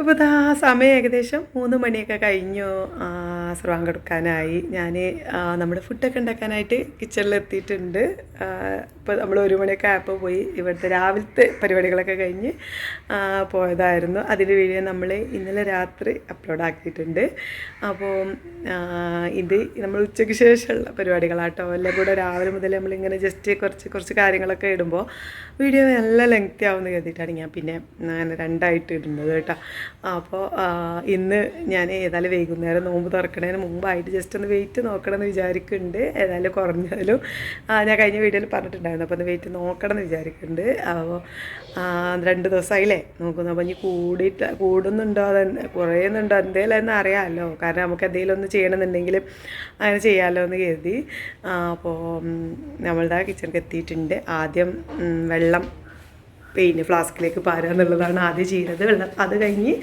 അപ്പോൾ ഇതാ സമയം ഏകദേശം മൂന്ന് മണിയൊക്കെ കഴിഞ്ഞു. സ്രവാൻ കൊടുക്കാനായി ഞാൻ നമ്മുടെ ഫുഡൊക്കെ ഉണ്ടാക്കാനായിട്ട് കിച്ചണിൽ എത്തിയിട്ടുണ്ട് ഇപ്പോൾ നമ്മൾ ഒരു മണിയൊക്കെ ആയപ്പോൾ പോയി ഇവിടുത്തെ രാവിലത്തെ പരിപാടികളൊക്കെ കഴിഞ്ഞ് പോയതായിരുന്നു. അതിന്റെ വീഡിയോ നമ്മൾ ഇന്നലെ രാത്രി അപ്ലോഡ് ആക്കിയിട്ടുണ്ട് അപ്പോൾ ഇത് നമ്മൾ ഉച്ചയ്ക്ക് ശേഷമുള്ള പരിപാടികളാട്ടോ. എല്ലാം കൂടെ രാവിലെ മുതൽ നമ്മളിങ്ങനെ ജസ്റ്റ് കുറച്ച് കുറച്ച് കാര്യങ്ങളൊക്കെ ഇടുമ്പോൾ വീഡിയോ നല്ല ലെങ്ത്തി ആവുമെന്ന് കരുതിയിട്ടാണ് ഞാൻ പിന്നെ അങ്ങനെ രണ്ടായിട്ട് ഇടുന്നത് കേട്ടോ. അപ്പോൾ ഇന്ന് ഞാൻ ഏതായാലും വൈകുന്നേരം നോമ്പ് തുറക്കണതിന് മുമ്പായിട്ട് ജസ്റ്റ് ഒന്ന് വെയിറ്റ് നോക്കണമെന്ന് വിചാരിക്കുന്നുണ്ട് ഏതായാലും കുറഞ്ഞാലും. ഞാൻ കഴിഞ്ഞ വീഡിയോയിൽ പറഞ്ഞിട്ടുണ്ടായിരുന്നു. അപ്പോൾ ഒന്ന് വെയിറ്റ് നോക്കണം എന്ന് വിചാരിക്കുന്നുണ്ട് അപ്പോൾ രണ്ട് ദിവസമായില്ലേ നോക്കുന്നു. അപ്പോൾ ഇനി കൂടിയിട്ട് കൂടുന്നുണ്ടോ അതെ കുറയുന്നുണ്ടോ എന്തെങ്കിലും എന്ന് അറിയാമല്ലോ കാരണം നമുക്ക് എന്തെങ്കിലും ഒന്ന് ചെയ്യണമെന്നുണ്ടെങ്കിലും അങ്ങനെ ചെയ്യാമല്ലോ എന്ന് കരുതി. അപ്പോൾ നമ്മളുടെ കിച്ചണിക്ക് എത്തിയിട്ടുണ്ട്. ആദ്യം വെള്ളം പെയിന്റ് ഫ്ലാസ്കിലേക്ക് പാരുക എന്നുള്ളതാണ് ആദ്യം ചെയ്യുന്നത് വെള്ളം അത് കഴിഞ്ഞ്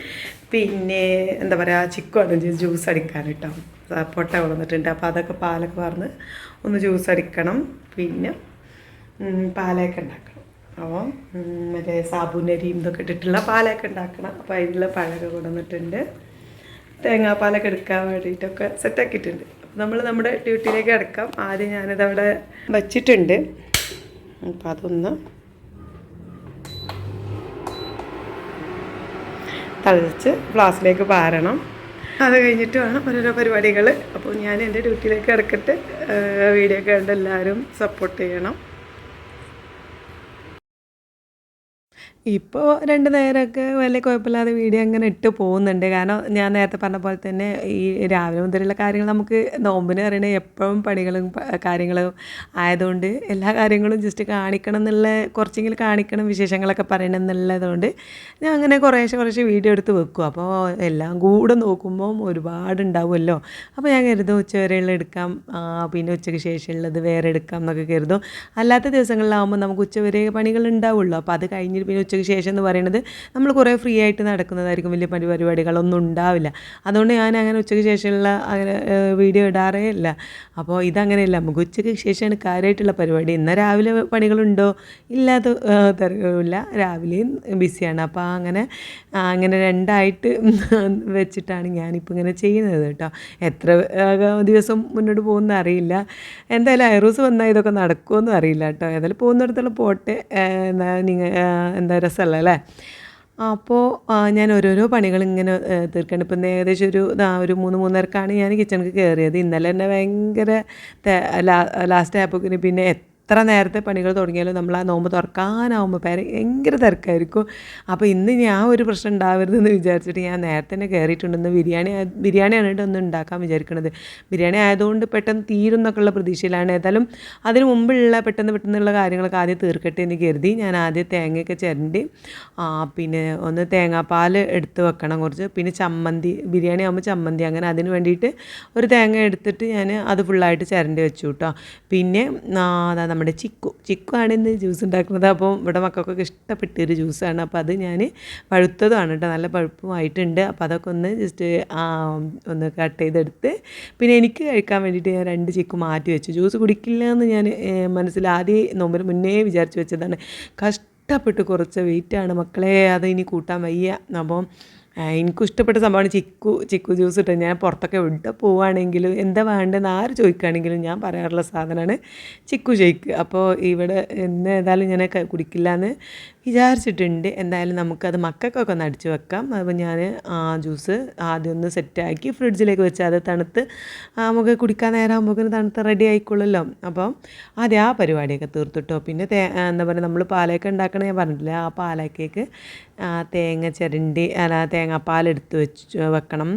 പിന്നെ എന്താ പറയുക ചിക്കുവാണ് ജ്യൂസ് അടിക്കാൻ കേട്ടോ. പൊട്ട കൊണ്ടുവന്നിട്ടുണ്ട്. അപ്പോൾ അതൊക്കെ പാലൊക്കെ പറഞ്ഞ് ഒന്ന് ജ്യൂസ് അടിക്കണം. പിന്നെ പാലൊക്കെ ഉണ്ടാക്കണം. അപ്പോൾ മറ്റേ സാബുനരിയും ഇതൊക്കെ ഇട്ടിട്ടുള്ള പാലൊക്കെ ഉണ്ടാക്കണം. അപ്പോൾ അതിലുള്ള പഴമൊക്കെ കൊണ്ടുവന്നിട്ടുണ്ട്. തേങ്ങാപ്പാലൊക്കെ എടുക്കാൻ വേണ്ടിയിട്ടൊക്കെ സെറ്റാക്കിയിട്ടുണ്ട് അപ്പോൾ നമ്മൾ നമ്മുടെ ഡ്യൂട്ടിയിലേക്ക് അടക്കാം ആദ്യം ഞാനിത് അവിടെ വച്ചിട്ടുണ്ട്. അപ്പോൾ അതൊന്ന് തളിച്ച് ക്ലാസ്സിലേക്ക് പാരണം. അത് കഴിഞ്ഞിട്ട് വേണം ഓരോരോ പരിപാടികൾ അപ്പോൾ ഞാൻ എന്റെ ഡ്യൂട്ടിയിലേക്ക് കിടക്കട്ടെ. വീഡിയോ കണ്ട് എല്ലാവരും സപ്പോർട്ട് ചെയ്യണം. ഇപ്പോൾ രണ്ട് നേരമൊക്കെ വലിയ കുഴപ്പമില്ലാതെ വീഡിയോ അങ്ങനെ ഇട്ട് പോകുന്നുണ്ട്. കാരണം ഞാൻ നേരത്തെ പറഞ്ഞ പോലെ തന്നെ ഈ രാവിലെ മുതലുള്ള കാര്യങ്ങൾ നമുക്ക് നോമ്പിന് അറിയണ എപ്പോഴും പണികളും കാര്യങ്ങളും ആയതുകൊണ്ട് എല്ലാ കാര്യങ്ങളും ജസ്റ്റ് കാണിക്കണം എന്നുള്ള കുറച്ചെങ്കിലും കാണിക്കണം വിശേഷങ്ങളൊക്കെ പറയണം എന്നുള്ളതുകൊണ്ട് ഞാൻ അങ്ങനെ കുറേശ്ശെ കുറേശ്ശെ വീഡിയോ എടുത്ത് വെക്കും. അപ്പോൾ എല്ലാം കൂടെ നോക്കുമ്പോൾ ഒരുപാട് ഉണ്ടാവുമല്ലോ. അപ്പോൾ ഞാൻ കരുതും ഉച്ച വരെയുള്ള എടുക്കാം. പിന്നെ ഉച്ചയ്ക്ക് ശേഷമുള്ളത് വേറെ എടുക്കാം എന്നൊക്കെ കരുതും. അല്ലാത്ത ദിവസങ്ങളിലാവുമ്പോൾ നമുക്ക് ഉച്ച വരെ പണികൾ ഉണ്ടാവുള്ളൂ അപ്പോൾ അത് കഴിഞ്ഞിട്ട് പിന്നെ ഉച്ചയ്ക്ക് ശേഷം എന്ന് പറയുന്നത് നമ്മൾ കുറേ ഫ്രീ ആയിട്ട് നടക്കുന്നതായിരിക്കും. വലിയ പരി പരിപാടികളൊന്നും ഉണ്ടാവില്ല. അതുകൊണ്ട് ഞാൻ അങ്ങനെ ഉച്ചയ്ക്ക് ശേഷമുള്ള അങ്ങനെ വീഡിയോ ഇടാറേ ഇല്ല. അപ്പോൾ ഇതങ്ങനെയല്ല. നമുക്ക് ഉച്ചയ്ക്ക് ശേഷമാണ് കാര്യമായിട്ടുള്ള പരിപാടി. ഇന്ന് രാവിലെ പണികളുണ്ടോ? ഇല്ലാത്ത തരമില്ല രാവിലെയും ബിസിയാണ്. അപ്പോൾ അങ്ങനെ അങ്ങനെ രണ്ടായിട്ട് വെച്ചിട്ടാണ് ഞാനിപ്പോൾ ഇങ്ങനെ ചെയ്യുന്നത് കേട്ടോ. എത്ര ദിവസം മുന്നോട്ട് പോകുന്ന അറിയില്ല. എന്തായാലും ഐറൂസ് വന്നാൽ ഇതൊക്കെ നടക്കുമെന്ന് അറിയില്ല കേട്ടോ. ഏതായാലും പോകുന്നിടത്തോളം പോട്ടെ. എന്താ നിങ്ങൾ എന്താ രസമല്ല അല്ലേ അപ്പോൾ ഞാൻ ഓരോരോ പണികൾ ഇങ്ങനെ തീർക്കണം. ഇപ്പം ഏകദേശം ഒരു ഒരു മൂന്ന് മൂന്നരക്കാണ് ഞാൻ കിച്ചണിൽ കയറിയത് ഇന്നലെ തന്നെ ഭയങ്കര ലാസ്റ്റ് ആയപ്പോൾ പിന്നെ എത്ര നേരത്തെ പണികൾ തുടങ്ങിയാലും നമ്മൾ ആ നോമ്പ് തുറക്കാനാവുമ്പോൾ പേരെ ഭയങ്കര തിരക്കായിരിക്കും. അപ്പോൾ ഇന്ന് ഞാൻ ഒരു പ്രശ്നം ഉണ്ടാവരുതെന്ന് വിചാരിച്ചിട്ട് ഞാൻ നേരത്തെ തന്നെ കയറിയിട്ടുണ്ടെന്ന് ബിരിയാണി ബിരിയാണി ബിരിയാണിയാണ് കേട്ടോ ഒന്ന് ഉണ്ടാക്കാൻ വിചാരിക്കുന്നത് ബിരിയാണി ആയതുകൊണ്ട് പെട്ടെന്ന് തീരും എന്നൊക്കെയുള്ള പ്രതീക്ഷയിലാണ്. ഏതായാലും അതിന് മുമ്പുള്ള പെട്ടെന്ന് പെട്ടെന്നുള്ള കാര്യങ്ങളൊക്കെ ആദ്യം തീർക്കട്ടെ എന്ന് കരുതി ഞാൻ ആദ്യം തേങ്ങയൊക്കെ ചിരണ്ടി പിന്നെ ഒന്ന് തേങ്ങാപ്പാൽ എടുത്ത് വെക്കണം കുറച്ച്. പിന്നെ ചമ്മന്തി ബിരിയാണി ആകുമ്പോൾ ചമ്മന്തി. അങ്ങനെ അതിന് വേണ്ടിയിട്ട് ഒരു തേങ്ങ എടുത്തിട്ട് ഞാൻ അത് ഫുള്ളായിട്ട് ചിരണ്ടി വെച്ചു കേട്ടോ പിന്നെ നമ്മുടെ ചിക്കു. ചിക്കു ആണ് ഇന്ന് ജ്യൂസ് ഉണ്ടാക്കുന്നത്. അപ്പോൾ ഇവിടെ മക്കൾക്കൊക്കെ ഇഷ്ടപ്പെട്ട ഒരു ജ്യൂസാണ് അപ്പോൾ അത് ഞാൻ പഴുത്തതാണ് കേട്ടോ. നല്ല പഴുപ്പുമായിട്ടുണ്ട്. അപ്പോൾ അതൊക്കെ ഒന്ന് ജസ്റ്റ് ഒന്ന് കട്ട് ചെയ്തെടുത്ത് പിന്നെ എനിക്ക് കഴിക്കാൻ വേണ്ടിയിട്ട് ഞാൻ രണ്ട് ചിക്കു മാറ്റി വെച്ചു. ജ്യൂസ് കുടിക്കില്ല എന്ന് ഞാൻ മനസ്സിൽ ആദ്യം നോമ്പിന് മുന്നേ വിചാരിച്ച് വെച്ചതാണ്. കഷ്ടപ്പെട്ട് കുറച്ച് വെയിറ്റാണ് മക്കളെ. അത് ഇനി കൂട്ടാൻ വയ്യ. അപ്പം എനിക്കും ഇഷ്ടപ്പെട്ട സംഭവമാണ് ചിക്കു ചിക്കു ജ്യൂസ് ഇട്ട് ഞാൻ പുറത്തൊക്കെ എവിടെ പോവുകയാണെങ്കിലും എന്താ വേണ്ടതെന്ന് ആര് ചോദിക്കുകയാണെങ്കിലും ഞാൻ പറയാറുള്ള സാധനമാണ് ചിക്കു ഷേക്ക്. അപ്പോൾ ഇവിടെ ഇന്ന് ഏതായാലും ഞാൻ കുടിക്കില്ല എന്ന് വിചാരിച്ചിട്ടുണ്ട്. എന്തായാലും നമുക്കത് മക്കൾക്കൊക്കെ ഒന്ന് അടിച്ചു വെക്കാം. അപ്പോൾ ഞാൻ ആ ജ്യൂസ് ആദ്യം ഒന്ന് സെറ്റാക്കി ഫ്രിഡ്ജിലേക്ക് വെച്ച് അത് തണുത്ത് നമുക്ക് കുടിക്കാൻ നേരമാകുമ്പോൾ തണുത്ത് റെഡി ആയിക്കൊള്ളുമല്ലോ അപ്പം ആദ്യം ആ പരിപാടിയൊക്കെ തീർത്തിട്ടോ. പിന്നെ എന്താ പറയുക നമ്മൾ പാലൊക്കെ ഉണ്ടാക്കണ ഞാൻ പറഞ്ഞിട്ടില്ല ആ പാലക്കേക്ക് തേങ്ങ ചിരണ്ടി അല്ല തേങ്ങാപ്പാലെടുത്ത് വെച്ച് വെക്കണം.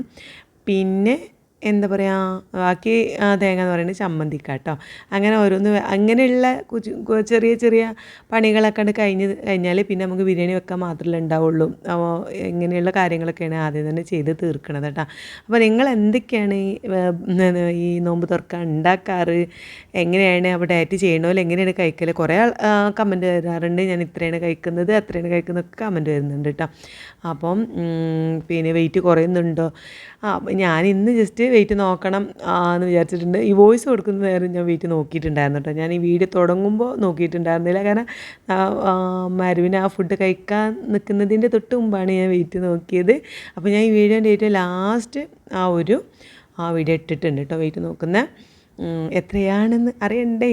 പിന്നെ എന്താ പറയുക ബാക്കി തേങ്ങ എന്ന് പറയുന്നത് ചമ്മന്തിക്കാട്ടോ അങ്ങനെ ഓരോന്ന് അങ്ങനെയുള്ള ചെറിയ ചെറിയ പണികളൊക്കെ ഉണ്ട് കഴിഞ്ഞ് കഴിഞ്ഞാൽ പിന്നെ നമുക്ക് ബിരിയാണി വെക്കാൻ മാത്രമല്ല ഉണ്ടാവുള്ളൂ. ഇങ്ങനെയുള്ള കാര്യങ്ങളൊക്കെയാണ് ആദ്യം തന്നെ ചെയ്ത് തീർക്കണത് കേട്ടോ അപ്പോൾ നിങ്ങൾ എന്തൊക്കെയാണ് ഈ നോമ്പ് തുറക്കാൻ ഉണ്ടാക്കാറ്? എങ്ങനെയാണ് അപ്പോൾ ഡയറ്റ് ചെയ്യണമല്ലോ എങ്ങനെയാണ് കഴിക്കൽ കുറേ കമന്റ് വരാറുണ്ട്. ഞാൻ ഇത്രയാണ് കഴിക്കുന്നത് അത്രയാണ് കഴിക്കുന്നതൊക്കെ കമന്റ് വരുന്നുണ്ട് കേട്ടോ അപ്പം പിന്നെ വെയിറ്റ് കുറയുന്നുണ്ടോ? ആ ഞാൻ ഇന്ന് ജസ്റ്റ് വെയിറ്റ് നോക്കണം എന്ന് വിചാരിച്ചിട്ടുണ്ട്. ഈ വോയിസ് കൊടുക്കുന്ന നേരം ഞാൻ വെയിറ്റ് നോക്കിയിട്ടുണ്ടായിരുന്നു കേട്ടോ. ഞാൻ ഈ വീഡിയോ തുടങ്ങുമ്പോൾ നോക്കിയിട്ടുണ്ടായിരുന്നില്ല. കാരണം മരുവിന് ആ ഫുഡ് കഴിക്കാൻ നിൽക്കുന്നതിന്റെ തൊട്ട് മുമ്പാണ് ഞാൻ വെയിറ്റ് നോക്കിയത്. അപ്പോൾ ഞാൻ ഈ വീഡിയോന്റെ ഏറ്റവും ലാസ്റ്റ് ആ ഒരു ആ വീഡിയോ ഇട്ടിട്ടുണ്ട് കേട്ടോ വെയിറ്റ് നോക്കുന്ന. എത്രയാണെന്ന് അറിയണ്ടേ?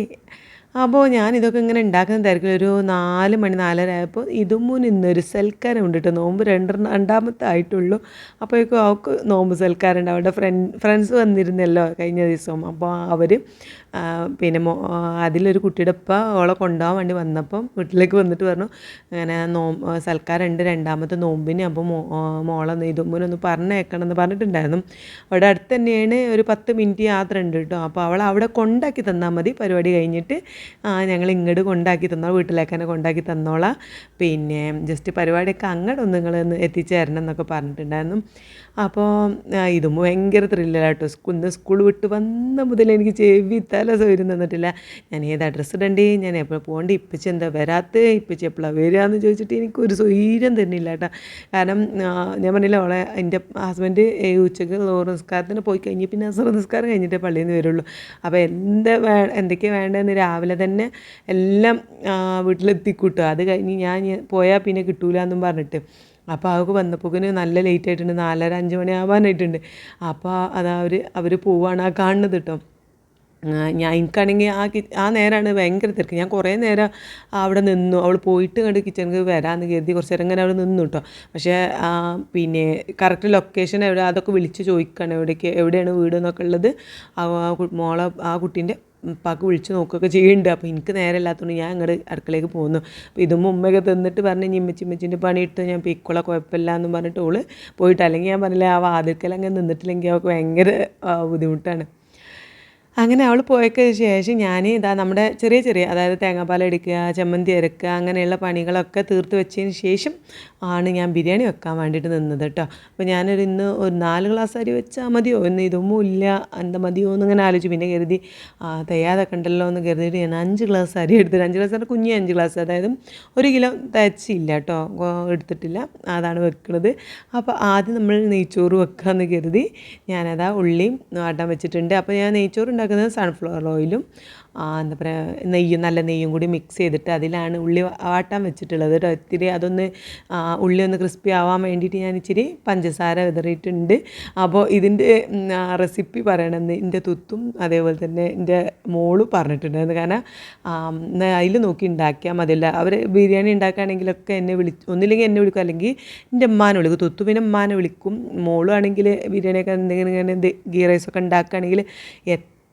അപ്പോൾ ഞാൻ ഇതൊക്കെ ഇങ്ങനെ ഉണ്ടാക്കുന്ന തിരക്കിൽ ഒരു നാല് മണി നാലര ആയപ്പോൾ ഇതുമുൻ ഇന്നൊരു സൽക്കാരം ഉണ്ട് കേട്ടോ. നോമ്പ് രണ്ട് രണ്ടാമത്തെ ആയിട്ടുള്ളൂ. അപ്പോഴേക്കും അവൾക്ക് നോമ്പ് സൽക്കാരം ഉണ്ട്. അവരുടെ ഫ്രണ്ട് ഫ്രണ്ട്സ് വന്നിരുന്നല്ലോ കഴിഞ്ഞ ദിവസം. അപ്പോൾ അവർ പിന്നെ മോ അതിലൊരു കുട്ടിയുടെ ഉപ്പ ഓളെ കൊണ്ടുപോകാൻ വേണ്ടി വന്നപ്പം വീട്ടിലേക്ക് വന്നിട്ട് പറഞ്ഞു അങ്ങനെ നോ സൽക്കാരമുണ്ട് രണ്ടാമത്തെ നോമ്പിന് അപ്പോൾ മോ മോളെ ഇതുമ്പിനൊന്ന് പറഞ്ഞേക്കണം എന്ന് പറഞ്ഞിട്ടുണ്ടായിരുന്നു. അവിടെ അടുത്ത് തന്നെയാണ് ഒരു പത്ത് മിനിറ്റ് യാത്ര ഉണ്ട് കേട്ടോ. അപ്പോൾ അവൾ അവിടെ കൊണ്ടാക്കി തന്നാൽ മതി. പരിപാടി കഴിഞ്ഞിട്ട് ഞങ്ങൾ ഇങ്ങോട്ട് കൊണ്ടാക്കി തന്നോളാം വീട്ടിലേക്ക് തന്നെ കൊണ്ടാക്കി തന്നോളാം. പിന്നെ ജസ്റ്റ് പരിപാടിയൊക്കെ അങ്ങോട്ട് ഒന്ന് നിങ്ങളൊന്ന് എത്തിച്ചേരണം എന്നൊക്കെ പറഞ്ഞിട്ടുണ്ടായിരുന്നു. അപ്പോൾ ഇതും ഭയങ്കര ത്രില്ലായിട്ടോ ഇന്ന് സ്കൂൾ വിട്ട് വന്ന മുതൽ എനിക്ക് ചെവി തല സൗകര്യം തന്നിട്ടില്ല. ഞാൻ ഏത് അഡ്രസ്സ് ഇടണ്ടേ? ഞാൻ എപ്പോൾ പോകണ്ടേ? ഇപ്പച്ചി എന്താ വരാത്തേ? ഇപ്പച്ചി എപ്പോഴാണ് വരിക എന്ന് ചോദിച്ചിട്ട് എനിക്ക് ഒരു സ്വൈര്യം തന്നില്ല കേട്ടോ. കാരണം ഞാൻ പറഞ്ഞില്ല അവളെ എന്റെ ഹസ്ബൻഡ് ഉച്ചയ്ക്ക് നിസ്കാരത്തിന് പോയി കഴിഞ്ഞ് പിന്നെ അസുറ നിസ്കാരം കഴിഞ്ഞിട്ടേ പള്ളിയിൽ നിന്ന് വരുള്ളൂ. അപ്പോൾ എന്താ വേ എന്തൊക്കെയാണ് വേണ്ടതെന്ന് രാവിലെ തന്നെ എല്ലാം വീട്ടിലെത്തിക്കൂട്ടുക അത് കഴിഞ്ഞ് ഞാൻ പോയാൽ പിന്നെ കിട്ടൂല എന്നും പറഞ്ഞിട്ട്. അപ്പോൾ അവൾക്ക് വന്നപ്പോക്കിന് നല്ല ലേറ്റ് ആയിട്ടുണ്ട്. നാലര അഞ്ച് മണി ആവാനായിട്ടുണ്ട്. അപ്പോൾ അതാ അവർ അവർ പോവാണ് ആ കാണുന്നത് കേട്ടോ. ഞാൻ എനിക്കാണെങ്കിൽ ആ കി ആ നേരമാണ് ഭയങ്കര തിരക്ക്. ഞാൻ കുറേ നേരം അവിടെ നിന്നു. അവൾ പോയിട്ട് കണ്ട് കിച്ചണിക്ക് വരാമെന്ന് കരുതി കുറച്ച് നേരം ഇങ്ങനെ അവിടെ നിന്നു കേട്ടോ. പക്ഷേ പിന്നെ കറക്റ്റ് ലൊക്കേഷൻ എവിടെ അതൊക്കെ വിളിച്ച് ചോദിക്കുകയാണ് എവിടേക്ക് എവിടെയാണ് വീട് എന്നൊക്കെ ഉള്ളത്. ആ മോളെ ആ കുട്ടീന്റെ ഉപ്പാക്ക് വിളിച്ച് നോക്കുകയൊക്കെ ചെയ്യുന്നുണ്ട്. അപ്പോൾ എനിക്ക് നേരമില്ലാത്തതുകൊണ്ട് ഞാൻ അങ്ങോട്ട് അടുക്കളയിലേക്ക് പോകുന്നു. അപ്പോൾ ഇതും ഉമ്മയൊക്കെ തിന്നിട്ട് പറഞ്ഞ് ഇമ്മച്ചി ഇമ്മച്ചിന്റെ പണിയിട്ട് ഞാൻ പിക്കോളെ കുഴപ്പമില്ല എന്ന് പറഞ്ഞിട്ട് ഓൾ പോയിട്ട്. അല്ലെങ്കിൽ ഞാൻ പറഞ്ഞില്ല ആ വാതിൽക്കൽ അങ്ങനെ നിന്നിട്ടില്ലെങ്കിൽ അവൾക്ക് ഭയങ്കര ബുദ്ധിമുട്ടാണ്. അങ്ങനെ അവൾ പോയതിന് ശേഷം ഞാൻ ഇതാ നമ്മുടെ ചെറിയ ചെറിയ അതായത് തേങ്ങാപ്പാൽ എടുക്കുക ചമ്മന്തി അരക്കുക അങ്ങനെയുള്ള പണികളൊക്കെ തീർത്ത് വെച്ചതിന് ശേഷം ആണ് ഞാൻ ബിരിയാണി വെക്കാൻ വേണ്ടിയിട്ട് നിന്നത് കേട്ടോ. അപ്പോൾ ഞാനൊരു ഇന്ന് ഒരു നാല് ഗ്ലാസ് അരി വെച്ചാൽ മതിയോ? എന്ന് ഇതൊന്നും ഇല്ല. എന്താ മതിയോ എന്ന് ഇങ്ങനെ ആലോചിച്ചു പിന്നെ കരുതി ആ തയ്യാതൊക്കെ ഉണ്ടല്ലോ എന്ന് കരുതിയിട്ട് ഞാൻ അഞ്ച് ഗ്ലാസ് അരി എടുത്തിട്ട് അഞ്ച് ഗ്ലാസ് അരി കുഞ്ഞി അഞ്ച് ഗ്ലാസ് അതായത് ഒരു കിലോ തയ്ച്ചില്ല കേട്ടോ. എടുത്തിട്ടില്ല. അതാണ് വെക്കുന്നത് അപ്പോൾ ആദ്യം നമ്മൾ നെയ്ച്ചോറ് വെക്കാമെന്ന് കരുതി ഞാനതാ ഉള്ളിയും ആട്ടാൻ വെച്ചിട്ടുണ്ട്. അപ്പോൾ ഞാൻ നെയ്ച്ചോറ് ഉണ്ടാക്കുന്നത് സൺഫ്ലവർ ഓയിലും എന്താ പറയുക നെയ്യും നല്ല നെയ്യും കൂടി മിക്സ് ചെയ്തിട്ട് അതിലാണ് ഉള്ളി വാട്ടാൻ വെച്ചിട്ടുള്ളത് കേട്ടോ. ഇത്തിരി അതൊന്ന് ഉള്ളി ഒന്ന് ക്രിസ്പി ആവാൻ വേണ്ടിയിട്ട് ഞാൻ ഇച്ചിരി പഞ്ചസാര വിതറിയിട്ടുണ്ട്. അപ്പോൾ ഇതിന്റെ റെസിപ്പി പറയണമെന്ന് എന്റെ തുത്തും അതേപോലെ തന്നെ എന്റെ മോൾ പറഞ്ഞിട്ടുണ്ടായിരുന്നു. കാരണം അതിൽ നോക്കി ഉണ്ടാക്കിയാൽ മതിയല്ല. അവർ ബിരിയാണി ഉണ്ടാക്കുകയാണെങ്കിലൊക്കെ എന്നെ വിളി ഒന്നില്ലെങ്കിൽ എന്നെ വിളിക്കും. അല്ലെങ്കിൽ എന്റെ ഉമ്മാനെ വിളിക്കും. തുത്തു പിന്നെ ഉമ്മാനെ വിളിക്കും. മോളും ആണെങ്കിൽ ബിരിയാണിയൊക്കെ എന്തെങ്കിലും ഇങ്ങനെ ഗീ റൈസൊക്കെ ഉണ്ടാക്കുകയാണെങ്കിൽ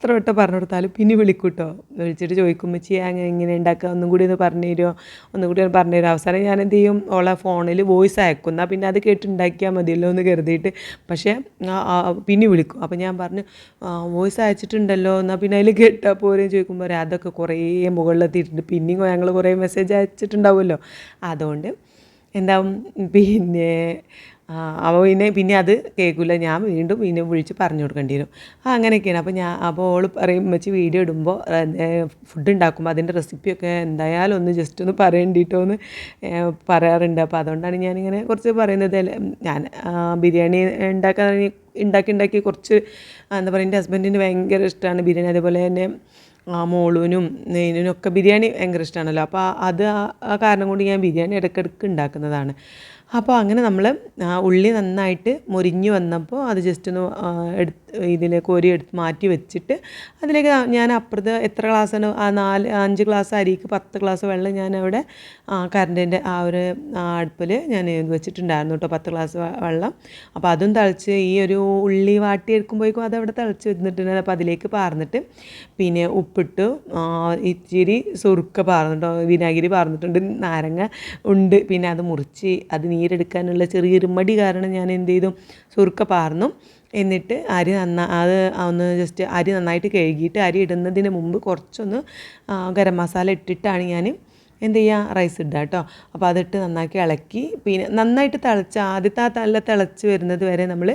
എത്ര വട്ടം പറഞ്ഞു കൊടുത്താലും പിന്നെ വിളിക്കൂട്ടോ. കേട്ടോ വിളിച്ചിട്ട് ചോദിക്കും വെച്ച് അങ്ങനെ എങ്ങനെ ഉണ്ടാക്കുക ഒന്നും കൂടി ഒന്ന് പറഞ്ഞു തരുമോ ഒന്നും കൂടി ഒന്ന് പറഞ്ഞു തരുമോ അവസാനം ഞാൻ എന്ത് ചെയ്യും ഓളെ ഫോണിൽ വോയിസ് അയക്കും. എന്നാൽ പിന്നെ അത് കേട്ടുണ്ടാക്കിയാൽ മതിയല്ലോ എന്ന് കരുതിയിട്ട് പക്ഷേ പിന്നെ വിളിക്കും. അപ്പോൾ ഞാൻ പറഞ്ഞു വോയിസ് അയച്ചിട്ടുണ്ടല്ലോ. എന്നാൽ പിന്നെ അതിൽ കേട്ടാൽ പോരെയും ചോദിക്കുമ്പോൾ അതൊക്കെ കുറേ മുകളിലെത്തിയിട്ടുണ്ട് പിന്നെയും ഞങ്ങൾ കുറേ മെസ്സേജ് അയച്ചിട്ടുണ്ടാവുമല്ലോ. അതുകൊണ്ട് എന്താവും പിന്നെ അപ്പോൾ പിന്നെ പിന്നെ അത് കേൾക്കില്ല ഞാൻ വീണ്ടും പിന്നെ വിളിച്ച് പറഞ്ഞു കൊടുക്കേണ്ടി വരും. അങ്ങനെയൊക്കെയാണ്. അപ്പോൾ ഞാൻ അപ്പോൾ ഓൾ പറയും വെച്ച് വീഡിയോ ഇടുമ്പോൾ ഫുഡ് ഉണ്ടാക്കുമ്പോൾ അതിന്റെ റെസിപ്പിയൊക്കെ എന്തായാലും ഒന്ന് ജസ്റ്റ് ഒന്ന് പറയേണ്ടിട്ടോ എന്ന് പറയാറുണ്ട്. അപ്പോൾ അതുകൊണ്ടാണ് ഞാനിങ്ങനെ കുറച്ച് പറയുന്നത്. ഞാൻ ബിരിയാണി ഉണ്ടാക്കാൻ ഉണ്ടാക്കി ഉണ്ടാക്കി കുറച്ച് എന്താ പറയുക എന്റെ ഹസ്ബൻഡിന് ഭയങ്കര ഇഷ്ടമാണ് ബിരിയാണി. അതേപോലെ തന്നെ മോളൂനും നെയ്നും ഒക്കെ ബിരിയാണി ഭയങ്കര ഇഷ്ടമാണല്ലോ അപ്പോൾ ആ- അത് ആ- ആ കാരണം കൊണ്ട് ഞാൻ ബിരിയാണി ഇടയ്ക്കിടയ്ക്ക് ഉണ്ടാക്കുന്നതാണ്. അപ്പോൾ അങ്ങനെ നമ്മൾ ഉള്ളി നന്നായിട്ട് മുരിഞ്ഞു വന്നപ്പോൾ അത് ജസ്റ്റ് ഒന്ന് ആ, എടുത്ത് ഇതിൽ കോരി എടുത്ത് മാറ്റി വെച്ചിട്ട് അതിലേക്ക് ഞാൻ അപ്പുറത്ത് എത്ര ഗ്ലാസ്സാണ് ആ നാല് അഞ്ച് ഗ്ലാസ് അരിക്ക് പത്ത് ഗ്ലാസ് വെള്ളം ഞാൻ അവിടെ കറണ്ടിന്റെ ആ ഒരു അടുപ്പിൽ ഞാൻ വെച്ചിട്ടുണ്ടായിരുന്നു കേട്ടോ പത്ത് ഗ്ലാസ് വെള്ളം. അപ്പോൾ അതും തിളച്ച് ഈ ഒരു ഉള്ളി വാട്ടി എടുക്കുമ്പോഴേക്കും അതവിടെ തിളച്ച് വന്നിട്ടുണ്ടായിരുന്നു അപ്പോൾ അതിലേക്ക് പാർന്നിട്ട് പിന്നെ ഉപ്പിട്ട്. ഇച്ചിരി സുറുക്ക പാർന്നിട്ടോ വിനാഗിരി പാർന്നിട്ടുണ്ട് നാരങ്ങ ഉണ്ട്. പിന്നെ അത് മുറിച്ച് അത് നീരെടുക്കാനുള്ള ചെറിയൊരു മടി കാരണം ഞാൻ എന്ത് ചെയ്തു? സുറുക്ക പാർന്നു. എന്നിട്ട് അരി നന്നാ അത് ഒന്ന് ജസ്റ്റ് അരി നന്നായിട്ട് കഴുകിയിട്ട് അരി ഇടുന്നതിന് മുമ്പ് കുറച്ചൊന്ന് ഗരം മസാല ഇട്ടിട്ടാണ് ഞാൻ എന്ത് ചെയ്യുക റൈസ് ഇടുക കേട്ടോ. അപ്പോൾ അതിട്ട് നന്നാക്കി ഇളക്കി. പിന്നെ നന്നായിട്ട് തിളച്ച് ആദ്യത്തെ ആ തല തിളച്ച് വരുന്നത് വരെ നമ്മൾ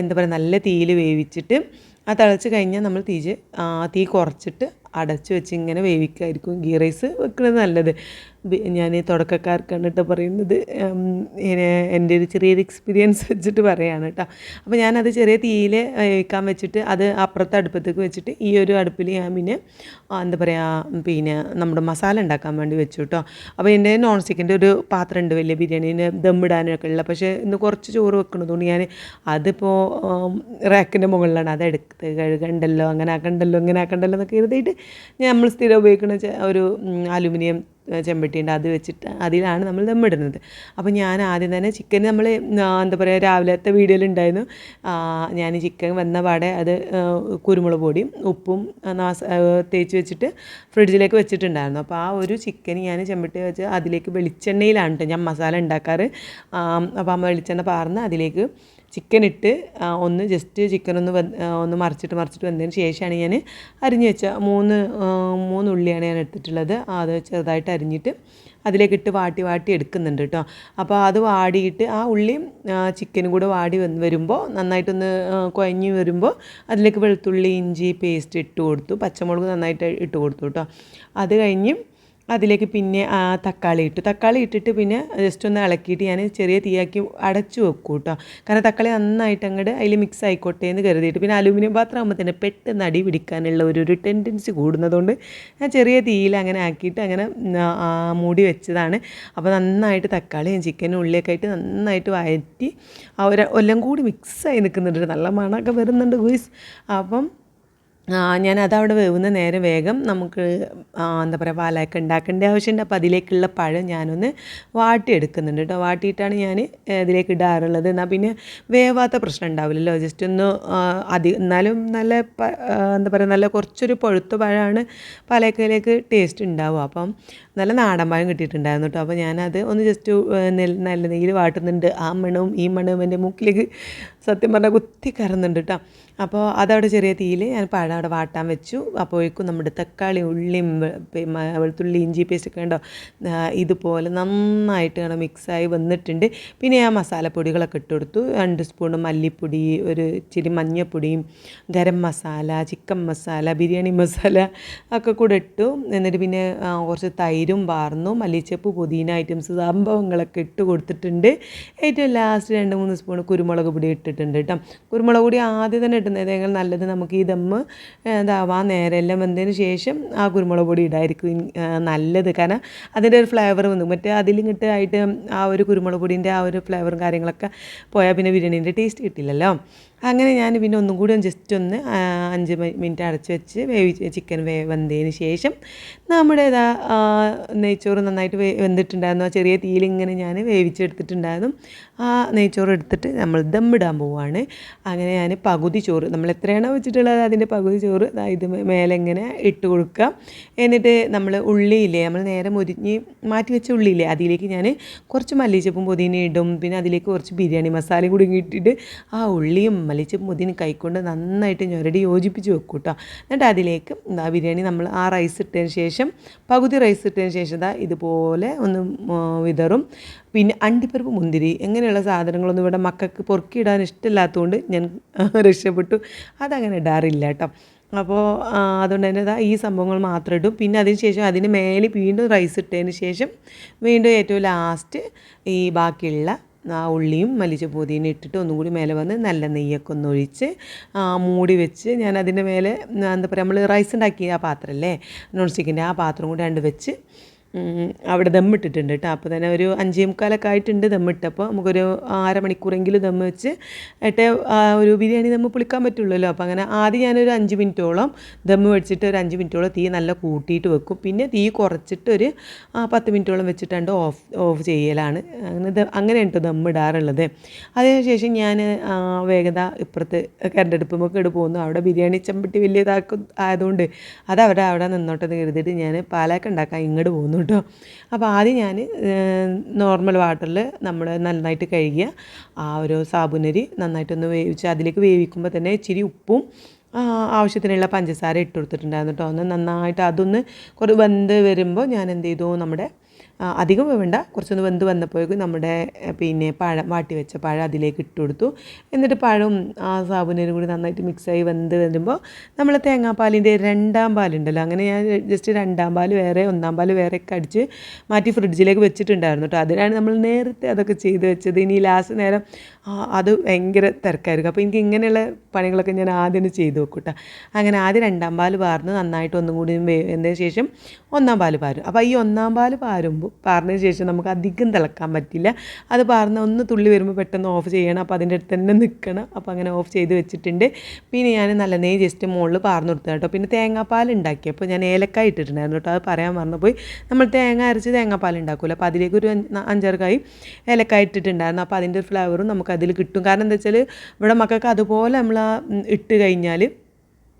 എന്താ പറയുക നല്ല തീയിൽ വേവിച്ചിട്ട് ആ തിളച്ച് കഴിഞ്ഞാൽ നമ്മൾ തീജ് തീ കുറച്ചിട്ട് അടച്ച് വെച്ച് ഇങ്ങനെ വേവിക്കായിരിക്കും. ഗീ റൈസ് വെക്കുന്നത് നല്ലത്. ഞാൻ തുടക്കക്കാർക്കാണ് കണ്ടിട്ട് പറയുന്നത് എന്റെ ഒരു ചെറിയൊരു എക്സ്പീരിയൻസ് വെച്ചിട്ട് പറയുകയാണ് കേട്ടോ അപ്പോൾ ഞാനത് ചെറിയ തീയിൽ വയ്ക്കാൻ വെച്ചിട്ട് അത് അപ്പുറത്തെ അടുപ്പത്തേക്ക് വെച്ചിട്ട് ഈ ഒരു അടുപ്പിൽ ഞാൻ പിന്നെ എന്താ പറയുക പിന്നെ നമ്മുടെ മസാല ഉണ്ടാക്കാൻ വേണ്ടി വെച്ചു കേട്ടോ അപ്പോൾ എന്റെ നോൺ സ്റ്റിക്കിന്റെ ഒരു പാത്രം ഉണ്ട് വലിയ ബിരിയാണീന് ദമ്മിടാനൊക്കെ ഉള്ള. പക്ഷേ ഇന്ന് കുറച്ച് ചോറ് വെക്കണതുകൊണ്ട് ഞാൻ അതിപ്പോൾ റാക്കിന്റെ മുകളിലാണ്. അത് എടുത്ത് കഴുകണ്ടല്ലോ അങ്ങനെ ആക്കണ്ടല്ലോ ഇങ്ങനെ ആക്കണ്ടല്ലോ എന്നൊക്കെ എഴുതിയിട്ട് നമ്മൾ സ്ഥിരം ഉപയോഗിക്കുന്ന ഒരു അലുമിനിയം ചെമ്പട്ടിയുണ്ട്. അത് വെച്ചിട്ട് അതിലാണ് നമ്മൾ ദമ്മിടുന്നത് അപ്പോൾ ഞാൻ ആദ്യം തന്നെ ചിക്കൻ നമ്മൾ എന്താ പറയുക രാവിലത്തെ വീഡിയോയിൽ ഉണ്ടായിരുന്നു ഞാൻ ചിക്കൻ വന്ന പാടെ അത് കുരുമുളക് പൊടിയും ഉപ്പും തേച്ച് വെച്ചിട്ട് ഫ്രിഡ്ജിലേക്ക് വെച്ചിട്ടുണ്ടായിരുന്നു. അപ്പോൾ ആ ഒരു ചിക്കൻ ഞാൻ ചെമ്പട്ടി വെച്ച് അതിലേക്ക് വെളിച്ചെണ്ണയിലാണ് ഞാൻ മസാല ഉണ്ടാക്കാറ് അപ്പോൾ ആ വെളിച്ചെണ്ണ പാർന്ന് അതിലേക്ക് ചിക്കൻ ഇട്ട് ഒന്ന് ജസ്റ്റ് ചിക്കൻ ഒന്ന് ഒന്ന് മറിച്ചിട്ട് മറിച്ചിട്ട് വന്നതിന് ശേഷമാണ് ഞാൻ അരിഞ്ഞ് വെച്ച മൂന്ന് മൂന്ന് ഉള്ളിയാണ് ഞാൻ എടുത്തിട്ടുള്ളത്. അത് ചെറുതായിട്ട് അരിഞ്ഞിട്ട് അതിലേക്ക് ഇട്ട് വാട്ടി വാട്ടി എടുക്കുന്നുണ്ട് കേട്ടോ അപ്പോൾ അത് വാടിയിട്ട് ആ ഉള്ളിയും ചിക്കനും കൂടെ വാടി വന്ന് വരുമ്പോൾ നന്നായിട്ടൊന്ന് കുഴഞ്ഞ് വരുമ്പോൾ അതിലേക്ക് വെളുത്തുള്ളി ഇഞ്ചി പേസ്റ്റ് ഇട്ട് കൊടുത്തു. പച്ചമുളക് നന്നായിട്ട് ഇട്ട് കൊടുത്തു കേട്ടോ അത് കഴിഞ്ഞ് അതിലേക്ക് പിന്നെ ആ തക്കാളി ഇട്ടു. തക്കാളി ഇട്ടിട്ട് പിന്നെ ജസ്റ്റ് ഒന്ന് ഇളക്കിയിട്ട് ഞാൻ ചെറിയ തീയാക്കി അടച്ചു വെക്കും കേട്ടോ. കാരണം തക്കാളി നന്നായിട്ട് അങ്ങോട്ട് അതിൽ മിക്സ് ആയിക്കോട്ടെ എന്ന് കരുതിയിട്ട്. പിന്നെ അലൂമിനിയം പാത്രം ആകുമ്പോൾ തന്നെ പെട്ടെന്ന് അടി പിടിക്കാനുള്ള ഒരു ഒരു ടെൻഡൻസി കൂടുന്നതുകൊണ്ട് ഞാൻ ചെറിയ തീയിൽ അങ്ങനെ ആക്കിയിട്ട് അങ്ങനെ മൂടി വെച്ചതാണ്. അപ്പോൾ നന്നായിട്ട് തക്കാളിയും ചിക്കനും ഉള്ളിയൊക്കെ ആയിട്ട് നന്നായിട്ട് വഴറ്റി ആ ഒരു എല്ലാം കൂടി മിക്സായി നിൽക്കുന്നുണ്ട് നല്ല മണമൊക്കെ വരുന്നുണ്ട് ഗുയിസ് അപ്പം ഞാൻ അതവിടെ വേവുന്ന നേരെ വേഗം നമുക്ക് എന്താ പറയുക പാലൊക്കെ ഉണ്ടാക്കേണ്ട ആവശ്യമുണ്ട്. അപ്പോൾ അതിലേക്കുള്ള പഴം ഞാനൊന്ന് വാട്ടിയെടുക്കുന്നുണ്ട് കേട്ടോ. വാട്ടിയിട്ടാണ് ഞാൻ ഇതിലേക്ക് ഇടാറുള്ളത്. എന്നാൽ പിന്നെ വേവാത്ത പ്രശ്നം ഉണ്ടാവില്ലല്ലോ. ജസ്റ്റ് ഒന്ന് അധികം എന്നാലും നല്ല എന്താ പറയുക നല്ല കുറച്ചൊരു പഴുത്ത പഴമാണ് പാലക്കയിലേക്ക് ടേസ്റ്റ് ഉണ്ടാവുക. അപ്പം നല്ല നാടൻ പഴം കിട്ടിയിട്ടുണ്ടായിരുന്നു കേട്ടോ. അപ്പോൾ ഞാനത് ഒന്ന് ജസ്റ്റ് നല്ല നെയ്യിൽ വാട്ടുന്നുണ്ട്. ആ മണവും ഈ മണവും എന്റെ മൂക്കിലേക്ക് സത്യം പറഞ്ഞാൽ കുത്തി കയറുന്നുണ്ട് കേട്ടോ അപ്പോൾ അതവിടെ ചെറിയ തീയിൽ ഞാൻ പഴം അവിടെ വാട്ടാൻ വെച്ചു. അപ്പോഴേക്കും നമ്മുടെ തക്കാളി ഉള്ളിയും വെളുത്തുള്ളി ഇഞ്ചി പേസ്റ്റ് ഒക്കെ ഉണ്ടോ ഇതുപോലെ നന്നായിട്ട് ഇങ്ങനെ മിക്സായി വന്നിട്ടുണ്ട്. പിന്നെ ആ മസാലപ്പൊടികളൊക്കെ ഇട്ട് കൊടുത്തു. രണ്ട് സ്പൂൺ മല്ലിപ്പൊടി ഒരു ഇച്ചിരി മഞ്ഞൾപ്പൊടിയും ഗരം മസാല ചിക്കൻ മസാല ബിരിയാണി മസാല ഒക്കെ കൂടെ ഇട്ടു. എന്നിട്ട് പിന്നെ കുറച്ച് തൈരും വാർന്നു. മല്ലിച്ചപ്പ് പുതിന ഐറ്റംസ് സംഭവങ്ങളൊക്കെ ഇട്ട് കൊടുത്തിട്ടുണ്ട്. ഏറ്റവും ലാസ്റ്റ് രണ്ട് മൂന്ന് സ്പൂൺ കുരുമുളക് പൊടി ഇട്ടിട്ടുണ്ട് കേട്ടോ. കുരുമുളക് പൊടി ആദ്യം തന്നെ ഇടുന്നതേക്കാൾ നല്ലത് നമുക്ക് ഈ ദമ്മ് ഇതാവാൻ നേരെല്ലാം വന്നതിന് ശേഷം ആ കുരുമുളക് പൊടി ഇടായിരിക്കും നല്ലത്. കാരണം അതിന്റെ ഒരു ഫ്ലേവർ വന്നു. മറ്റേ അതിലിങ്ങിട്ട് ആയിട്ട് ആ ഒരു കുരുമുളക് പൊടിന്റെ ആ ഒരു ഫ്ലേവറും കാര്യങ്ങളൊക്കെ പോയാൽ പിന്നെ ബിരിയാണീന്റെ ടേസ്റ്റ് കിട്ടില്ലല്ലോ. അങ്ങനെ ഞാൻ പിന്നെ ഒന്നും കൂടി ജസ്റ്റ് ഒന്ന് അഞ്ച് മിനിറ്റ് അടച്ച് വെച്ച് വേവി ചിക്കൻ വേ വെന്തതിന് ശേഷം നമ്മുടെ ഇതാ നെയ്ച്ചോറ് നന്നായിട്ട് വേ വെന്തിട്ടുണ്ടായിരുന്നു. ആ ചെറിയ തീയിലിങ്ങനെ ഞാൻ വേവിച്ചെടുത്തിട്ടുണ്ടായിരുന്നു. ആ നെയ്ച്ചോറ് എടുത്തിട്ട് നമ്മൾ ദമ്മിടാൻ പോവുകയാണ് അങ്ങനെ ഞാൻ പകുതി ചോറ് നമ്മൾ എത്രയാണോ വെച്ചിട്ടുള്ളത് അതിന്റെ പകുതി ചോറ് ഇത് മേലെ ഇങ്ങനെ ഇട്ട് കൊടുക്കുക എന്നിട്ട് നമ്മൾ ഉള്ളിയില്ലേ നമ്മൾ നേരെ മുരിഞ്ഞ് മാറ്റി വെച്ച ഉള്ളിയില്ലേ അതിലേക്ക് ഞാൻ കുറച്ച് മല്ലിച്ചപ്പും പുതിന ഇടും. പിന്നെ അതിലേക്ക് കുറച്ച് ബിരിയാണി മസാലയും കൂടി ഇട്ടിട്ട് ആ ഉള്ളിയും മല്ലിച്ചപ്പും മുതിന് കൈക്കൊണ്ട് നന്നായിട്ട് ഞൊരടി യോജിപ്പിച്ച് വെക്കും കേട്ടോ എന്നിട്ട് അതിലേക്ക് ആ ബിരിയാണി നമ്മൾ ആ റൈസ് ഇട്ടതിന് ശേഷം പകുതി റൈസ് ഇട്ടതിന് ശേഷം ഇതാ ഇതുപോലെ ഒന്ന് വിതറും. പിന്നെ അണ്ടിപ്പരിപ്പ് മുന്തിരി എങ്ങനെയുള്ള സാധനങ്ങളൊന്നും ഇവിടെ മക്കൾക്ക് പൊറുക്കിയിടാൻ ഇഷ്ടമില്ലാത്തതുകൊണ്ട് ഞാൻ രക്ഷപ്പെട്ടു. അതങ്ങനെ ഇടാറില്ല കേട്ടോ. അപ്പോൾ അതുകൊണ്ട് തന്നെ ഈ സംഭവങ്ങൾ മാത്രം ഇടും. പിന്നെ അതിന് ശേഷം അതിന് മേലെ വീണ്ടും റൈസ് ഇട്ടതിന് ശേഷം വീണ്ടും ഏറ്റവും ലാസ്റ്റ് ഈ ബാക്കിയുള്ള ആ ഉള്ളിയും മല്ലിച്ച പുതിന ഇട്ടിട്ട് ഒന്നും കൂടി മേലെ വന്ന് നല്ല നെയ്യൊക്കെ ഒന്ന് ഒഴിച്ച് മൂടി വെച്ച് ഞാൻ അതിന്റെ മേലെ എന്താ പറയുക നമ്മൾ റൈസ് ഉണ്ടാക്കിയ ആ പാത്രമല്ലേ നോൺ സ്റ്റിക്കിന്റെ ആ പാത്രം കൂടി രണ്ട് വെച്ച് അവിടെ ദമ്മിട്ടിട്ടുണ്ട് കേട്ടോ. അപ്പോൾ തന്നെ ഒരു അഞ്ചേ മുക്കാലൊക്കെ ആയിട്ടുണ്ട് ദമ്മിട്ടപ്പോൾ നമുക്കൊരു അരമണിക്കൂറെങ്കിലും ദമ്മ് വെച്ച് ഏട്ടെ ഒരു ബിരിയാണി ദമ്മ് പുളിക്കാൻ പറ്റുള്ളല്ലോ. അപ്പോൾ അങ്ങനെ ആദ്യം ഞാനൊരു അഞ്ച് മിനിറ്റോളം ദമ്മ് വെച്ചിട്ട് ഒരു അഞ്ച് മിനിറ്റോളം തീ നല്ല കൂട്ടിയിട്ട് വെക്കും. പിന്നെ തീ കുറച്ചിട്ട് ഒരു പത്ത് മിനിറ്റോളം വെച്ചിട്ടാണ്ട് ഓഫ് ഓഫ് ചെയ്യലാണ്. അങ്ങനെ അങ്ങനെ ഉണ്ട് ദമ്മിടാറുള്ളത് അതിനുശേഷം ഞാൻ വേഗത ഇപ്പുറത്ത് കരണ്ടടുപ്പുമൊക്കെ ഇട്ട് പോകുന്നു. അവിടെ ബിരിയാണി ചെമ്പട്ടി വലിയ ഇതാക്കും ആയതുകൊണ്ട് അത് അവിടെ അവിടെ നിന്നോട്ടെ എന്ന് കരുതിയിട്ട് ഞാൻ പാലൊക്കെ ഉണ്ടാക്കാൻ ഇങ്ങോട്ട് പോകുന്നു. കേട്ടോ. അപ്പോൾ ആദ്യം ഞാൻ നോർമൽ വാട്ടറിൽ നമ്മൾ നന്നായിട്ട് കഴുകിയ ആ ഒരു സാബുനരി നന്നായിട്ടൊന്ന് വേവിച്ച് അതിലേക്ക് വേവിക്കുമ്പോൾ തന്നെ ഇച്ചിരി ഉപ്പും ആവശ്യത്തിനുള്ള പഞ്ചസാര ഇട്ട് കൊടുത്തിട്ടുണ്ടായിരുന്നു കേട്ടോ. ഒന്ന് നന്നായിട്ട് അതൊന്ന് കുറേ വെന്ത് വരുമ്പോൾ ഞാൻ എന്ത് ചെയ്തു? നമ്മുടെ അധികം വേണ്ട. കുറച്ചൊന്ന് വെന്ത് വന്നപ്പോഴേക്കും നമ്മുടെ പിന്നെ പഴം വാട്ടി വെച്ച പഴം അതിലേക്ക് ഇട്ട് കൊടുത്തു. എന്നിട്ട് പഴവും ആ സാബുനും കൂടി നന്നായിട്ട് മിക്സായി വെന്ത് വരുമ്പോൾ നമ്മൾ തേങ്ങാപ്പാലിന്റെ രണ്ടാം പാലുണ്ടല്ലോ അങ്ങനെ ഞാൻ ജസ്റ്റ് രണ്ടാം പാൽ വേറെ ഒന്നാം പാൽ വേറെ ഒക്കെ അടിച്ച് മാറ്റി ഫ്രിഡ്ജിലേക്ക് വെച്ചിട്ടുണ്ടായിരുന്നു കേട്ടോ അതിനാണ് നമ്മൾ നേരത്തെ അതൊക്കെ ചെയ്ത് വെച്ചത്. ഇനി ലാസ്റ്റ് നേരം അത് ഭയങ്കര തിരക്കായിരിക്കും. അപ്പോൾ എനിക്ക് ഇങ്ങനെയുള്ള പണികളൊക്കെ ഞാൻ ആദ്യം ചെയ്ത് വെക്കും കേട്ടോ അങ്ങനെ ആദ്യം രണ്ടാം പാൽ പാർന്ന് നന്നായിട്ട് ഒന്നും കൂടി വെന്തതിന് ശേഷം ഒന്നാം പാൽ പാരും. അപ്പോൾ ഈ ഒന്നാം പാൽ പാരുമ്പോൾ പാർന്നതിന് ശേഷം നമുക്ക് അധികം തിളക്കാൻ പറ്റില്ല. അത് പാർന്ന് ഒന്ന് തുള്ളി വരുമ്പോൾ പെട്ടെന്ന് ഓഫ് ചെയ്യണം. അപ്പോൾ അതിന്റെ അടുത്ത് തന്നെ നിൽക്കണം അപ്പോൾ അങ്ങനെ ഓഫ് ചെയ്ത് വെച്ചിട്ടുണ്ട്. പിന്നെ ഞാൻ നല്ല നെയ്യ് ജസ്റ്റ് മുകളിൽ പാർന്ന് കൊടുത്തു കേട്ടോ. പിന്നെ തേങ്ങാപ്പാൽ ഉണ്ടാക്കിയപ്പോൾ ഞാൻ ഏലക്കായ ഇട്ടിട്ടുണ്ടായിരുന്നു കേട്ടോ. അത് പറയാൻ മറന്നുപോയി. നമ്മൾ തേങ്ങ അരച്ച് തേങ്ങാപ്പാൽ ഉണ്ടാക്കുമല്ലോ അപ്പോൾ അതിലേക്ക് ഒരു അഞ്ച് അഞ്ചാറ് കായ് ഏലക്കായ ഇട്ടിട്ടുണ്ടായിരുന്നു. അപ്പോൾ അതിന്റെ ഒരു ഫ്ലേവറും നമുക്ക് അതിൽ കിട്ടും. കാരണം എന്താ വെച്ചാൽ ഇവിടെ മക്കൾക്ക് അതുപോലെ നമ്മൾ ഇട്ട് കഴിഞ്ഞാൽ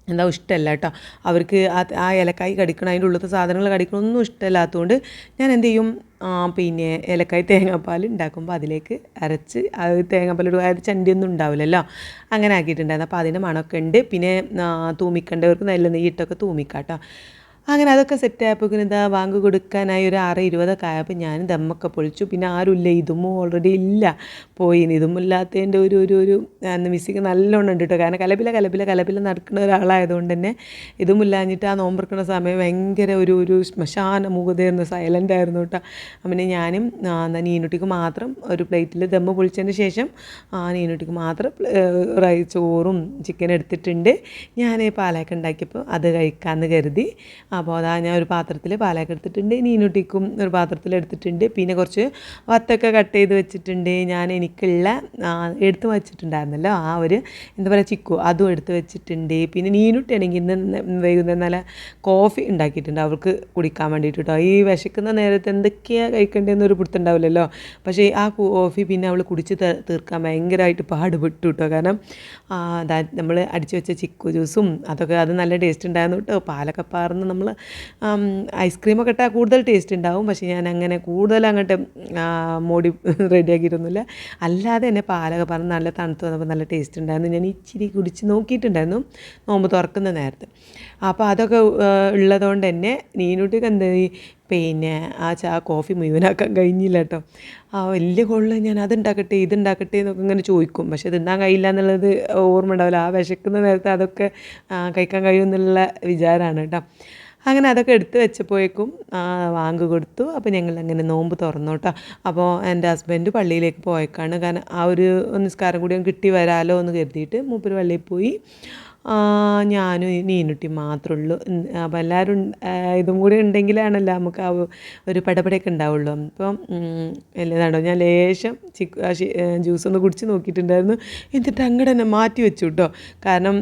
എന്താ ഇഷ്ടമല്ല കേട്ടോ. അവർക്ക് ആ ആ ഇലക്കായി കടിക്കണം അതിന്റെ ഉള്ളത്തെ സാധനങ്ങൾ കടിക്കണമൊന്നും ഇഷ്ടമല്ലാത്തതുകൊണ്ട് ഞാൻ എന്ത് ചെയ്യും? പിന്നെ ഇലക്കായി തേങ്ങാപ്പാൽ ഉണ്ടാക്കുമ്പോൾ അതിലേക്ക് അരച്ച് അത് ഒരു ഒരു ചണ്ടിയൊന്നും ഉണ്ടാവില്ലല്ലോ. അങ്ങനെ ആക്കിയിട്ടുണ്ടായിരുന്നു. അപ്പോൾ അതിന്റെ മണമൊക്കെ ഉണ്ട്. പിന്നെ തൂമിക്കേണ്ടവർക്ക് നല്ല നെയ്യിട്ടൊക്കെ തൂമിക്കാം കേട്ടോ. അങ്ങനെ അതൊക്കെ സെറ്റായപ്പോൾ ഇതാ വാങ്ങ് കൊടുക്കാനായി ഒരു ആറ് ഇരുപതൊക്കെ ആയപ്പോൾ ഞാൻ ദമ്മൊക്കെ പൊളിച്ചു. പിന്നെ ആരുമില്ല ഇതുമോ ഓൾറെഡി ഇല്ല. പോയി ഇതുമില്ലാത്തതിന്റെ ഒരു ഒരു ഒരു അന്ന് മിസ്സിങ് നല്ലോണം ഉണ്ട് കേട്ടോ കാരണം കലപില കലപില കലപില നടക്കുന്ന ഒരാളായതുകൊണ്ട് തന്നെ ഇതുമില്ലാഞ്ഞിട്ട് ആ നോമ്പെടുക്കുന്ന സമയം ഭയങ്കര ഒരു ഒരു ശ്മശാന മുഖതയായിരുന്നു സൈലന്റ് ആയിരുന്നു കേട്ടോ പിന്നെ ഞാനും എന്നാൽ നീനുട്ടിക്ക് മാത്രം ഒരു പ്ലേറ്റിൽ ദമ്മ പൊളിച്ചതിന് ശേഷം ആ നീനുട്ടിക്ക് മാത്രം റൈ ചോറും ചിക്കൻ എടുത്തിട്ടുണ്ട്. ഞാൻ പാലൊക്കെ ഉണ്ടാക്കിയപ്പോൾ അത് കഴിക്കാമെന്ന് കരുതി അപ്പോൾ അതാ ഞാൻ ഒരു പാത്രത്തിൽ പാലൊക്കെ എടുത്തിട്ടുണ്ട് നീനുട്ടിക്കും ഒരു പാത്രത്തിൽ എടുത്തിട്ടുണ്ട്. പിന്നെ കുറച്ച് വത്തൊക്കെ കട്ട് ചെയ്ത് വെച്ചിട്ടുണ്ട്. ഞാൻ എനിക്കുള്ള എടുത്തു വച്ചിട്ടുണ്ടായിരുന്നല്ലോ ആ ഒരു എന്താ പറയുക ചിക്കു അതും എടുത്ത് വെച്ചിട്ടുണ്ട്. പിന്നെ നീനുട്ടിയാണെങ്കിൽ ഇന്ന് വൈകുന്നേരം നല്ല കോഫി ഉണ്ടാക്കിയിട്ടുണ്ട്. അവർക്ക് കുടിക്കാൻ വേണ്ടിയിട്ട് കേട്ടോ ഈ വിശക്കുന്ന നേരത്ത് എന്തൊക്കെയാണ് കഴിക്കേണ്ടതെന്നൊരു പിടുത്തുണ്ടാവില്ലല്ലോ പക്ഷേ ആ കോഫി പിന്നെ അവൾ കുടിച്ച് തീർക്കാൻ ഭയങ്കരമായിട്ട് പാടുപെട്ടു കേട്ടോ കാരണം നമ്മൾ അടിച്ചു വെച്ച ചിക്കു ജ്യൂസും അതൊക്കെ അത് നല്ല ടേസ്റ്റ് ഉണ്ടായിരുന്നു കേട്ടോ പാലൊക്കെ പാർന്ന് നമ്മൾ ഐസ്ക്രീമൊക്കെ ഇട്ടാൽ കൂടുതൽ ടേസ്റ്റ് ഉണ്ടാവും പക്ഷേ ഞാൻ അങ്ങനെ കൂടുതൽ അങ്ങോട്ട് മോടി റെഡിയാക്കിയിട്ടൊന്നുമില്ല. അല്ലാതെ തന്നെ പാലൊക്കെ പറഞ്ഞ് നല്ല തണുത്ത് വന്നപ്പോൾ നല്ല ടേസ്റ്റ് ഉണ്ടായിരുന്നു ഞാൻ ഇച്ചിരി കുടിച്ച് നോക്കിയിട്ടുണ്ടായിരുന്നു. നോമ്പ് തുറക്കുന്ന നേരത്തെ. അപ്പോൾ അതൊക്കെ ഉള്ളതുകൊണ്ട് തന്നെ നീനൂട്ടിക്ക് എന്താ ഈ പിന്നെ ആ ചാ കോഫി മുഴുവനാക്കാൻ കഴിഞ്ഞില്ല കേട്ടോ ആ വലിയ കൊള്ളിൽ ഞാൻ അതുണ്ടാക്കട്ടെ ഇതുണ്ടാക്കട്ടെ എന്നൊക്കെ ഇങ്ങനെ ചോദിക്കും. പക്ഷെ തിന്നാൻ കഴിയില്ല എന്നുള്ളത് ഓർമ്മ ഉണ്ടാവില്ല ആ വിശക്കുന്ന നേരത്തെ അതൊക്കെ കഴിക്കാൻ കഴിയുമെന്നുള്ള വിചാരമാണ് കേട്ടോ അങ്ങനെ അതൊക്കെ എടുത്ത് വെച്ചപ്പോഴേക്കും വാങ്ങ് കൊടുത്തു. അപ്പോൾ ഞങ്ങൾ അങ്ങനെ നോമ്പ് തുറന്നു കേട്ടോ അപ്പോൾ എന്റെ ഹസ്ബൻഡ് പള്ളിയിലേക്ക് പോയേക്കാണ്. കാരണം ആ ഒരു നിസ്കാരം കൂടി കിട്ടി വരാലോ എന്ന് കരുതിയിട്ട് മൂപ്പര് പള്ളിയിൽ പോയി. ഞാനും നീനുട്ടി മാത്രമേ ഉള്ളൂ അപ്പം എല്ലാവരും ഇതും കൂടി ഉണ്ടെങ്കിലാണല്ലോ നമുക്ക് ആ ഒരു പടപടയൊക്കെ ഉണ്ടാവുള്ളൂ. അപ്പം എല്ലാതാണോ ഞാൻ ലേശം ചിക്ക് ജ്യൂസ് ഒന്ന് കുടിച്ച് നോക്കിയിട്ടുണ്ടായിരുന്നു. എന്നിട്ട് അങ്ങോട്ട് തന്നെ മാറ്റി വെച്ചു കേട്ടോ കാരണം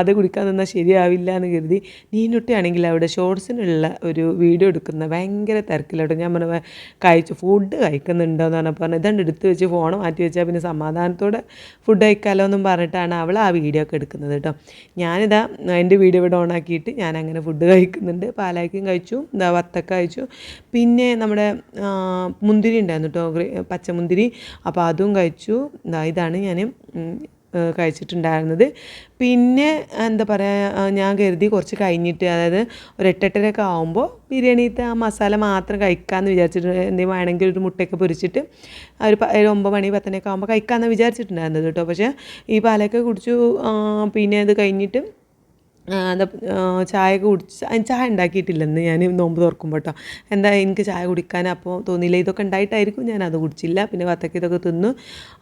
അത് കുടിക്കാൻ നിന്നാൽ ശരിയാവില്ല എന്ന് കരുതി. നീനുട്ടി ആണെങ്കിൽ അവിടെ ഷോർട്സിനുള്ള ഒരു വീഡിയോ എടുക്കുന്ന ഭയങ്കര തിരക്കിലോട്ടോ. ഞാൻ പറഞ്ഞ കഴിച്ചു ഫുഡ് കഴിക്കുന്നുണ്ടോ എന്ന് പറഞ്ഞപ്പോൾ പറഞ്ഞു ഇതാണ്ട് എടുത്ത് വെച്ച് ഫോൺ മാറ്റി വെച്ചാൽ പിന്നെ സമാധാനത്തോടെ ഫുഡ് കഴിക്കാമല്ലോ എന്നും പറഞ്ഞിട്ടാണ് അവൾ ആ വീഡിയോ ഒക്കെ എടുക്കുന്നത് കേട്ടോ. ഞാനിതാ എന്റെ വീഡിയോ ഇവിടെ ഓണാക്കിയിട്ട് ഞാൻ അങ്ങനെ ഫുഡ് കഴിക്കുന്നുണ്ട്. പാലായ്ക്കും കഴിച്ചു എന്താ വത്തക്ക കഴിച്ചു. പിന്നെ നമ്മുടെ മുന്തിരി ഉണ്ടായിരുന്നു കേട്ടോ പച്ചമുന്തിരി. അപ്പോൾ അതും കഴിച്ചു. ഇതാ ഇതാണ് ഞാൻ കഴിച്ചിട്ടുണ്ടായിരുന്നത്. പിന്നെ എന്താ പറയുക ഞാൻ കരുതി കുറച്ച് കഴിഞ്ഞിട്ട് അതായത് ഒരു എട്ടെട്ടരയൊക്കെ ആകുമ്പോൾ ബിരിയാണിത്തെ ആ മസാല മാത്രം കഴിക്കാമെന്ന് വിചാരിച്ചിട്ട് എന്തെങ്കിലും വേണമെങ്കിൽ ഒരു മുട്ടയൊക്കെ പൊരിച്ചിട്ട് ഒരു ഒരു ഒമ്പത് മണി പത്തനൊക്കെ ആകുമ്പോൾ കഴിക്കാമെന്ന് വിചാരിച്ചിട്ടുണ്ടായിരുന്നത് കേട്ടോ. പക്ഷേ ഈ പാലൊക്കെ കുടിച്ചു പിന്നെ അത് കഴിഞ്ഞിട്ട് എന്താ ചായ കുടിച്ച് ചായ ഉണ്ടാക്കിയിട്ടില്ലെന്ന് ഞാൻ നോമ്പ് തുറക്കുമ്പോൾ കേട്ടോ എന്താ എനിക്ക് ചായ കുടിക്കാൻ അപ്പോൾ തോന്നിയില്ല. ഇതൊക്കെ ഉണ്ടായിട്ടായിരിക്കും ഞാൻ അത് കുടിച്ചില്ല. പിന്നെ വത്തക്ക ഇതൊക്കെ തിന്നു.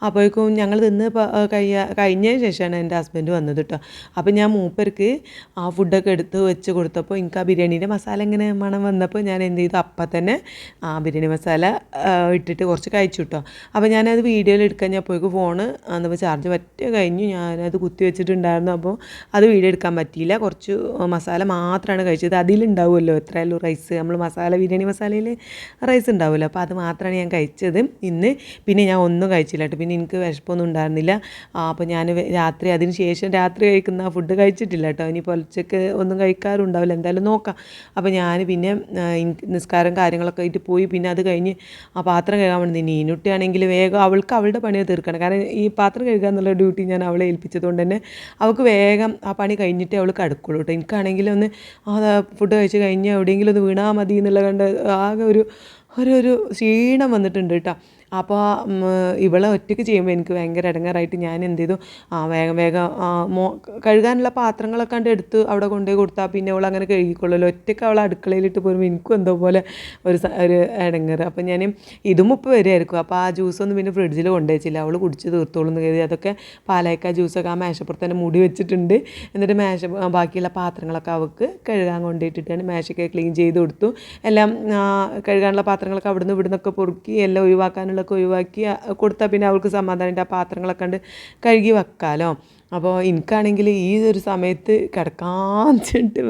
അപ്പോഴേക്കും ഞങ്ങൾ തിന്ന് കഴിയ കഴിഞ്ഞതിന് ശേഷമാണ് എന്റെ ഹസ്ബൻഡ് വന്നത് കേട്ടോ. അപ്പോൾ ഞാൻ മൂപ്പർക്ക് ആ ഫുഡൊക്കെ എടുത്ത് വെച്ച് കൊടുത്തപ്പോൾ എനിക്ക് ആ ബിരിയാണീന്റെ മസാല ഇങ്ങനെ മണം വന്നപ്പോൾ ഞാൻ എന്ത് ചെയ്തു? അപ്പം തന്നെ ആ ബിരിയാണി മസാല ഇട്ടിട്ട് കുറച്ച് കഴിച്ചു കേട്ടോ. അപ്പോൾ ഞാനത് വീഡിയോയിൽ എടുക്കാൻ ഞാൻ പോയിക്ക് ഫോണ് എന്നപ്പോൾ ചാർജ് പറ്റ കഴിഞ്ഞു. ഞാനത് കുത്തി വെച്ചിട്ടുണ്ടായിരുന്നു. അപ്പോൾ അത് വീഡിയോ എടുക്കാൻ പറ്റിയില്ല. കുറച്ച് മസാല മാത്രമാണ് കഴിച്ചത്. അതിലുണ്ടാവുമല്ലോ എത്രയല്ലോ റൈസ് നമ്മൾ മസാല ബിരിയാണി മസാലയിൽ റൈസ് ഉണ്ടാവുമല്ലോ. അപ്പോൾ അത് മാത്രമാണ് ഞാൻ കഴിച്ചത്. ഇന്ന് പിന്നെ ഞാൻ ഒന്നും കഴിച്ചില്ല കേട്ടോ. പിന്നെ എനിക്ക് വിശപ്പൊന്നും ഉണ്ടായിരുന്നില്ല. അപ്പോൾ ഞാൻ രാത്രി അതിന് ശേഷം രാത്രി കഴിക്കുന്ന ഫുഡ് കഴിച്ചിട്ടില്ല കേട്ടോ. ഇനി പൊലച്ചക്ക് ഒന്നും കഴിക്കാറുണ്ടാവില്ല. എന്തായാലും നോക്കാം. അപ്പോൾ ഞാൻ പിന്നെ നിസ്കാരം കാര്യങ്ങളൊക്കെ ആയിട്ട് പോയി. പിന്നെ അത് കഴിഞ്ഞ് ആ പാത്രം കഴുകാൻ വേണ്ടി നീനുട്ടിയാണെങ്കിൽ വേഗം അവൾക്ക് അവളുടെ പണി തീർക്കണം. കാരണം ഈ പാത്രം കഴുകുക എന്നുള്ള ഡ്യൂട്ടി ഞാൻ അവളെ ഏൽപ്പിച്ചതുകൊണ്ട് തന്നെ അവൾക്ക് വേഗം ആ പണി കഴിഞ്ഞിട്ട് അവൾ കിടക്കുള്ളൂ കേട്ടോ എനിക്കാണെങ്കിൽ ഒന്ന് ആ ഫുഡ് കഴിച്ച് കഴിഞ്ഞ് എവിടെയെങ്കിലും ഒന്ന് വീണാൽ മതി എന്നുള്ള കണ്ട് ആകെ ഒരു ഒരു ഒരു ക്ഷീണം വന്നിട്ടുണ്ട് കേട്ടോ. അപ്പോൾ ഇവളെ ഒറ്റയ്ക്ക് ചെയ്യുമ്പോൾ എനിക്ക് ഭയങ്കര ഇടങ്ങാറായിട്ട് ഞാൻ എന്ത് ചെയ്തു? ആ വേഗം വേഗം മോ കഴുകാനുള്ള പാത്രങ്ങളൊക്കെ കണ്ട് എടുത്ത് അവിടെ കൊണ്ടുപോയി കൊടുത്താൽ പിന്നെ അവൾ അങ്ങനെ കഴുകിക്കൊള്ളുമല്ലോ. ഒറ്റയ്ക്ക് അവൾ അടുക്കളയിലിട്ട് പോരുമ്പോൾ എനിക്കും എന്തോ പോലെ ഒരു ഒരു ഇടങ്ങറ്. അപ്പം ഞാൻ ഇതും ഉപ്പ് വരുമായിരിക്കും അപ്പോൾ ആ ജ്യൂസൊന്നും പിന്നെ ഫ്രിഡ്ജിൽ കൊണ്ടുവച്ചില്ല അവൾ കുടിച്ച് തീർത്തോളൂ എന്ന് കരുതി. അതൊക്കെ പാലയക്ക ജ്യൂസൊക്കെ ആ മേശപ്പുറത്ത് തന്നെ മൂടി വെച്ചിട്ടുണ്ട്. എന്നിട്ട് മേശ ബാക്കിയുള്ള പാത്രങ്ങളൊക്കെ അവൾക്ക് കഴുകാൻ കൊണ്ടിട്ടിട്ടാണ് മേശയൊക്കെ ക്ലീൻ ചെയ്ത് കൊടുത്തു. എല്ലാം കഴുകാനുള്ള പാത്രങ്ങളൊക്കെ അവിടുന്ന് ഇവിടുന്നൊക്കെ പൊറുക്കി എല്ലാം ഒഴിവാക്കാനുള്ളതൊക്കെ ഒഴിവാക്കി കൊടുത്താൽ പിന്നെ അവൾക്ക് സമാധാനമായിട്ട് ആ പാത്രങ്ങളൊക്കെ കണ്ട് കഴുകി വെക്കാമല്ലോ അപ്പോൾ എനിക്കാണെങ്കിൽ ഈ ഒരു സമയത്ത് കിടക്കാൻ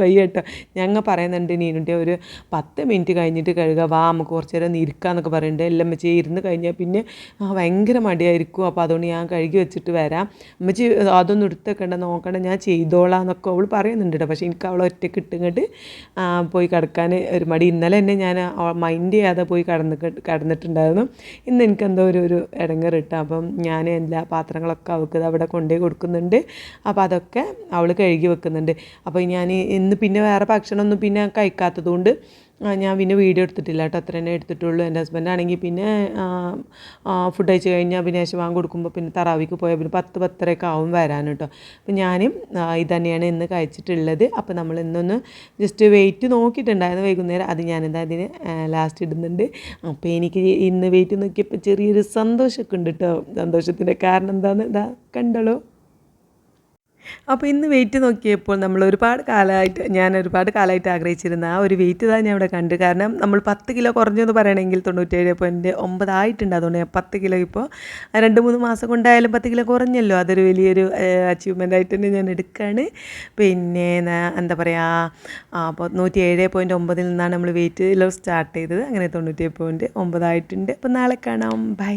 വയ്യട്ടോ. ഞങ്ങൾ പറയുന്നുണ്ട് നീനുണ്ടെ ഒരു പത്ത് മിനിറ്റ് കഴിഞ്ഞിട്ട് കഴുകുക വാ നമുക്ക് കുറച്ച് നേരം ഒന്ന് ഇരിക്കാന്നൊക്കെ പറയുന്നുണ്ട് എല്ലാം അമ്മച്ചി ഇരുന്ന് കഴിഞ്ഞാൽ പിന്നെ ഭയങ്കര മടിയായിരിക്കും. അപ്പോൾ അതുകൊണ്ട് ഞാൻ കഴുകി വെച്ചിട്ട് വരാം. അമ്മച്ചി അതൊന്നും എടുത്തേക്കണ്ട? നോക്കണ്ട ഞാൻ ചെയ്തോളാം എന്നൊക്കെ അവൾ പറയുന്നുണ്ട് കേട്ടോ പക്ഷേ എനിക്ക് അവളെ ഒറ്റയ്ക്ക് ഇട്ടിങ്ങോട്ട് പോയി കിടക്കാൻ ഒരു മടി. ഇന്നലെ തന്നെ ഞാൻ മൈൻഡ് ചെയ്യാതെ പോയി കടന്ന് കിടന്നിട്ടുണ്ടായിരുന്നു. ഇന്ന് എനിക്കെന്തോ ഒരു ഒരു ഇടങ്ങറിട്ട് അപ്പം ഞാൻ എല്ലാ പാത്രങ്ങളൊക്കെ അവൾക്ക് അവിടെ കൊണ്ടുപോയി കൊടുക്കുന്നുണ്ട്. അപ്പോൾ അതൊക്കെ അവൾ കഴുകി വെക്കുന്നുണ്ട്. അപ്പോൾ ഞാൻ ഇന്ന് പിന്നെ വേറെ ഭക്ഷണമൊന്നും പിന്നെ കഴിക്കാത്തതുകൊണ്ട് ഞാൻ പിന്നെ വീഡിയോ എടുത്തിട്ടില്ല കേട്ടോ. അത്ര തന്നെ എടുത്തിട്ടുള്ളൂ. എന്റെ ഹസ്ബൻഡ് ആണെങ്കിൽ പിന്നെ ഫുഡ് കഴിച്ച് കഴിഞ്ഞാൽ പിന്നെ വാങ്ങി കൊടുക്കുമ്പോൾ പിന്നെ തറാവിക്ക് പോയാൽ പിന്നെ പത്ത് പത്തരയൊക്കെ ആവും വരാൻ കേട്ടോ. അപ്പം ഞാനും ഇത് തന്നെയാണ് ഇന്ന് കഴിച്ചിട്ടുള്ളത്. അപ്പോൾ നമ്മൾ ഇന്നൊന്ന് ജസ്റ്റ് വെയിറ്റ് നോക്കിയിട്ടുണ്ടായിരുന്നു വൈകുന്നേരം. അത് ഞാനെന്താ അതിന് ലാസ്റ്റ് ഇടുന്നുണ്ട്. അപ്പോൾ എനിക്ക് ഇന്ന് വെയിറ്റ് നോക്കിയപ്പോൾ ചെറിയൊരു സന്തോഷമൊക്കെ ഉണ്ട് കേട്ടോ. സന്തോഷത്തിന്റെ കാരണം എന്താണെന്ന് ഇതാ കണ്ടോളൂ. അപ്പോൾ ഇന്ന് വെയിറ്റ് നോക്കിയപ്പോൾ നമ്മൾ ഒരുപാട് കാലമായിട്ട് ഞാൻ ഒരുപാട് കാലമായിട്ട് ആഗ്രഹിച്ചിരുന്ന ആ ഒരു വെയിറ്റ് തന്നെ ഞാൻ ഇവിടെ കണ്ടു. കാരണം നമ്മൾ പത്ത് കിലോ കുറഞ്ഞെന്ന് പറയണമെങ്കിൽ തൊണ്ണൂറ്റേഴ് പോയിന്റ് ഒമ്പതായിട്ടുണ്ട് അതുകൊണ്ട് പത്ത് കിലോ ഇപ്പോൾ രണ്ട് മൂന്ന് മാസം കൊണ്ടായാലും പത്ത് കിലോ കുറഞ്ഞല്ലോ. അതൊരു വലിയൊരു അച്ചീവ്മെന്റ് ആയിട്ട് തന്നെ ഞാൻ എടുക്കുകയാണ് പിന്നെ എന്താ പറയുക അപ്പോൾ നൂറ്റി ഏഴ് പോയിന്റ് ഒമ്പതിൽ നിന്നാണ് നമ്മൾ വെയിറ്റ് ലോസ് സ്റ്റാർട്ട് ചെയ്തത്. അങ്ങനെ തൊണ്ണൂറ്റേഴ് പോയിന്റ് ഒമ്പതായിട്ടുണ്ട് അപ്പോൾ നാളെ കാണാം. ബൈ